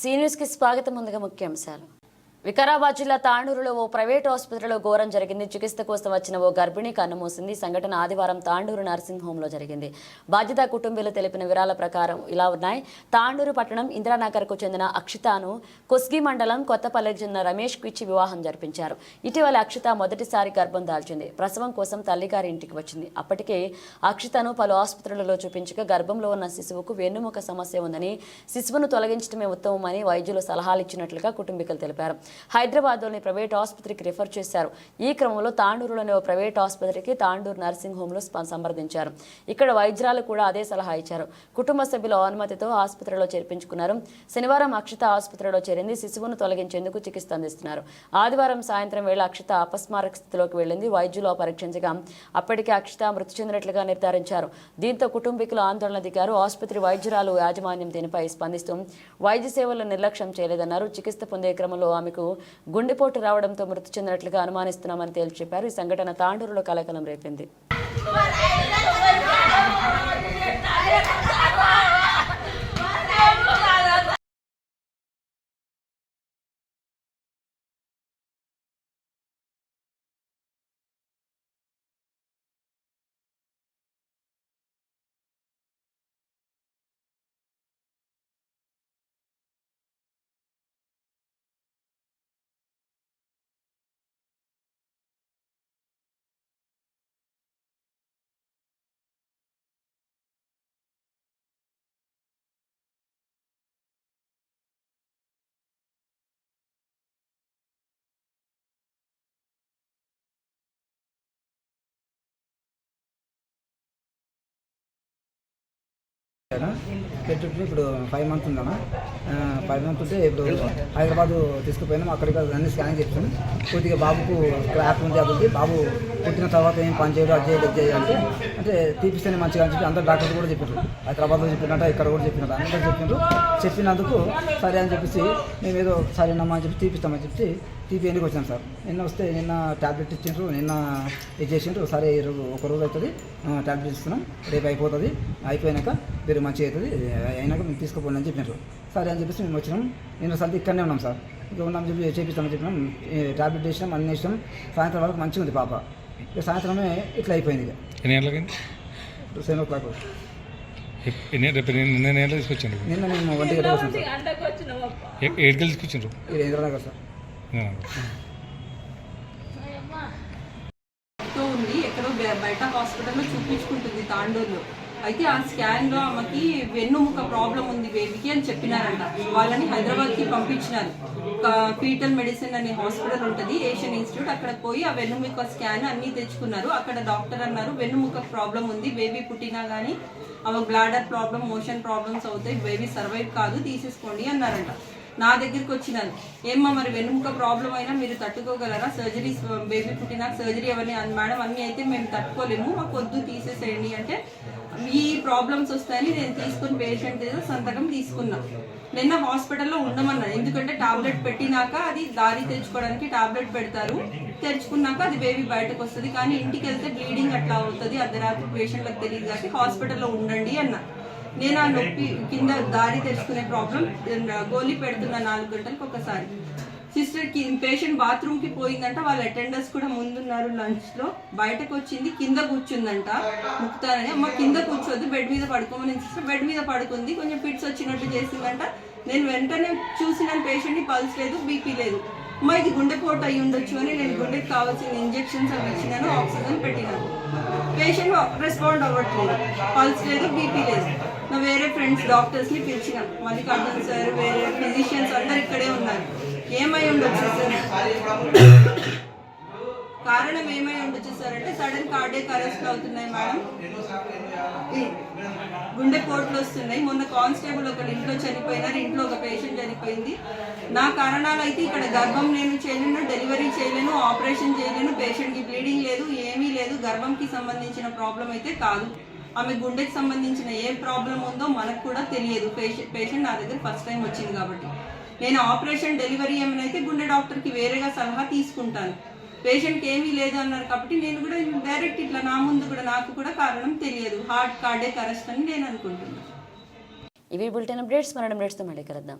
సీనియర్స్కి స్వాగతం ముందుగా ముఖ్యాంశాలు. వికారాబాద్ జిల్లా తాండూరులో ఓ ప్రైవేట్ ఆసుపత్రిలో ఘోరం జరిగింది. చికిత్స కోసం వచ్చిన ఓ గర్భిణి కన్నుమూసింది. సంఘటన ఆదివారం తాండూరు నర్సింగ్ హోంలో జరిగింది. బాధిత కుటుంబీలు తెలిపిన వివరాల ప్రకారం ఇలా ఉన్నాయి. తాండూరు పట్టణం ఇందిరానగర్కు చెందిన అక్షితాను కొస్గి మండలం కొత్తపల్లికి చెందిన రమేష్ ఇచ్చి వివాహం జరిపించారు. ఇటీవల అక్షిత మొదటిసారి గర్భం దాల్చింది. ప్రసవం కోసం తల్లిగారి ఇంటికి వచ్చింది. అప్పటికే అక్షితను పలు ఆసుపత్రులలో చూపించగా గర్భంలో ఉన్న శిశువుకు వెన్నుముక సమస్య ఉందని శిశువును తొలగించడమే ఉత్తమమని వైద్యులు సలహాలు ఇచ్చినట్లుగా కుటుంబీకులు తెలిపారు. హైదరాబాద్లోని ప్రైవేట్ ఆసుపత్రికి రిఫర్ చేశారు. ఈ క్రమంలో తాండూరులోని ఓ ప్రైవేట్ ఆసుపత్రికి తాండూరు నర్సింగ్ హోంలో సంప్రదించారు. ఇక్కడ వైద్యురాలు కూడా అదే సలహా ఇచ్చారు. కుటుంబ సభ్యుల అనుమతితో ఆసుపత్రిలో చేర్పించుకున్నారు. శనివారం అక్షిత ఆసుపత్రిలో చేరింది. శిశువును తొలగించేందుకు చికిత్స అందిస్తున్నారు. ఆదివారం సాయంత్రం వేళ అక్షిత అపస్మారక స్థితిలోకి వెళ్ళింది. వైద్యులు పరీక్షించగా అప్పటికే అక్షిత మృతి చెందినట్లుగా నిర్ధారించారు. దీంతో కుటుంబీకులు ఆందోళన దిగారు. ఆసుపత్రి వైద్యురాలు యాజమాన్యం దీనిపై స్పందిస్తూ వైద్య సేవలు నిర్లక్ష్యం చేయలేదన్నారు. చికిత్స పొందే క్రమంలో ఆమెకు గుండెపోటు రావడంతో మృతి చెందినట్లుగా అనుమానిస్తున్నామని తేల్చి చెప్పారు. ఈ సంఘటన తాండూరులో కలకలం రేపింది. పెట్టి ఇప్పుడు ఫైవ్ మంత్ ఉందన్న ఫైవ్ మంత్ ఉంటే ఇప్పుడు హైదరాబాద్ తీసుకుపోయినాం. అక్కడికి అన్ని స్కాన్ చేస్తాం కొద్దిగా బాబుకు క్లాప్ ఉంది అది ఉంది బాబు పుట్టిన తర్వాత ఏం పని చేయడు అది చేయడు ఇది అంటే అంటే తీపిస్తేనే మంచిగా అని చెప్పి అందరు డాక్టర్లు కూడా చెప్పారు. హైదరాబాద్లో చెప్పినట్ట ఇక్కడ కూడా చెప్పినట్టు అందరూ చెప్పినారు చెప్పినందుకు సరే అని చెప్పేసి మేము ఏదో సరేనమ్మా అని చెప్పి తీపిస్తామని చెప్పి తీపి ఎందుకు వచ్చాను సార్? నిన్న వస్తే నిన్న ట్యాబ్లెట్ ఇచ్చిండ్రు నిన్న ఇది చేసిండ్రు సరే ఈ రోజు ఒక రోజు అవుతుంది. ట్యాబ్లెట్ ఇస్తున్నాం రేపు అయిపోతుంది. అయిపోయినాక మీరు మంచిగా అవుతుంది. అయినాక మేము తీసుకుపోండి అని చెప్పినారు. సరే అని చెప్పేసి మేము వచ్చినాం. నిన్న సంత ఇక్కడనే ఉన్నాం సార్. ఇక్కడ ఉన్నాం చెప్పి చేపిస్తామని చెప్పినాం. ట్యాబ్లెట్ వేసినాం అన్ని వేసినాం. సాయంత్రం వరకు మంచిగా ఉంది పాప. ఇక సాయంత్రమే ఇట్లా అయిపోయింది ఇక. సెవెన్ ఓ క్లాక్ నిన్న గంటలకు తీసుకొచ్చిండ్రు? నిన్న మేము ఒంటి గంట వచ్చాం సార్. ఏడు ఇది ఇంద్రనగర్ సార్. ఉంది ఎక్కడో బయట హాస్పిటల్లో చూపించుకుంటుంది తాండూరులో. అయితే ఆ స్కాన్లో ఆమెకి వెన్నుముక ప్రాబ్లం ఉంది బేబీకి అని చెప్పినారంట. వాళ్ళని హైదరాబాద్కి పంపించినారు ఫీటల్ మెడిసిన్ అనే హాస్పిటల్ ఉంటుంది ఏషియన్ ఇన్స్టిట్యూట్. అక్కడ పోయి ఆ వెన్నుముక స్కాన్ అన్ని తెచ్చుకున్నారు. అక్కడ డాక్టర్ అన్నారు వెన్నుముక ప్రాబ్లం ఉంది బేబీ పుట్టినా గానీ ఆమె బ్లాడర్ ప్రాబ్లం మోషన్ ప్రాబ్లమ్స్ అవుతాయి బేబీ సర్వైవ్ కాదు తీసేసుకోండి అన్నారంట. నా దగ్గరికి వచ్చినాను ఏమ్మా మరి వెన్నుముక ప్రాబ్లం అయినా మీరు తట్టుకోగలరా? సర్జరీ బేబీ పుట్టినాక సర్జరీ అవన్నీ అని మేడం అన్నీ అయితే మేము తట్టుకోలేము. మాకు వద్దు తీసేసేయండి అంటే ఈ ప్రాబ్లమ్స్ వస్తాయని నేను తీసుకుని పేషెంట్ ఏదో సంతకం తీసుకున్నా. నిన్న హాస్పిటల్లో ఉండమన్నా ఎందుకంటే టాబ్లెట్ పెట్టినాక అది దారి తెచ్చుకోవడానికి టాబ్లెట్ పెడతారు. తెరుచుకున్నాక అది బేబీ బయటకు వస్తుంది. కానీ ఇంటికి వెళ్తే బ్లీడింగ్ అట్లా అవుతుంది. అర్ధరాత్రి పేషెంట్లకు తెలియదు కాబట్టి హాస్పిటల్లో ఉండండి అన్నా. నేను ఆ నొప్పి కింద దారి తెచ్చుకునే ప్రాబ్లం uh, గోళీ పెడుతున్న నాలుగు గంటలకు ఒకసారి. సిస్టర్కి పేషెంట్ బాత్రూమ్కి పోయిందంట. వాళ్ళ అటెండర్స్ కూడా ముందున్నారు లంచ్లో. బయటకు వచ్చింది కింద కూర్చుందంట. ముక్తారని అమ్మ కింద కూర్చోద్దు బెడ్ మీద పడుకోమని సిస్టర్ బెడ్ మీద పడుకుంది. కొంచెం ఫిట్స్ వచ్చినట్టు చేసిందంట. నేను వెంటనే చూసిన పేషెంట్ని పల్స్ లేదు బీపీ లేదు. అమ్మ ఇది గుండెపోటు అయి ఉండొచ్చు అని నేను గుండెకి కావాల్సిన ఇంజెక్షన్స్ అవి ఇచ్చినాను ఆక్సిజన్ పెట్టినాను. పేషెంట్ రెస్పాండ్ అవ్వట్లేదు. పల్స్ లేదు బీపీ లేదు. నా వేరే ఫ్రెండ్స్ డాక్టర్స్ని పిలిచిన. మల్లికార్జున్ సార్ వేరే ఫిజిషియన్స్ అందరు ఇక్కడే ఉన్నారు. ఏమై ఉండొచ్చు సార్? కారణం ఏమై ఉండొచ్చు సార్ అంటే సడన్ కార్డే అరెస్ట్ అవుతున్నాయి మేడం. గుండె పోట్లు వస్తున్నాయి. మొన్న కానిస్టేబుల్ ఒకరు ఇంట్లో చనిపోయినారు ఇంట్లో ఒక పేషెంట్ చనిపోయింది. నా కారణాలు అయితే ఇక్కడ గర్భం నేను చేయలేను డెలివరీ చేయలేను ఆపరేషన్ చేయలేను పేషెంట్కి బ్లీడింగ్ లేదు ఏమీ లేదు. గర్భంకి సంబంధించిన ప్రాబ్లం అయితే కాదు. ఆమె గుండెకి సంబంధించిన ఏ ప్రాబ్లం ఉందో మనకు కూడా తెలియదు. పేషెంట్ పేషెంట్ నా దగ్గర ఫస్ట్ టైం వచ్చింది కాబట్టి. నేను ఆపరేషన్ డెలివరీ ఏమైనా అయితే గుండె డాక్టర్కి వేరేగా సలహా తీసుకుంటాను. పేషెంట్కి ఏమీ లేదు అన్నారు కాబట్టి నేను కూడా డైరెక్ట్ ఇట్లా నా ముందు కూడా నాకు కూడా కారణం తెలియదు. హార్ట్ కార్డే అరెస్ట్ అని నేను అనుకుంటున్నాను ఇవి బులెటిన్ అప్డేట్స్ మరణ అప్డేట్స్తో మళ్ళీ కలుద్దాం.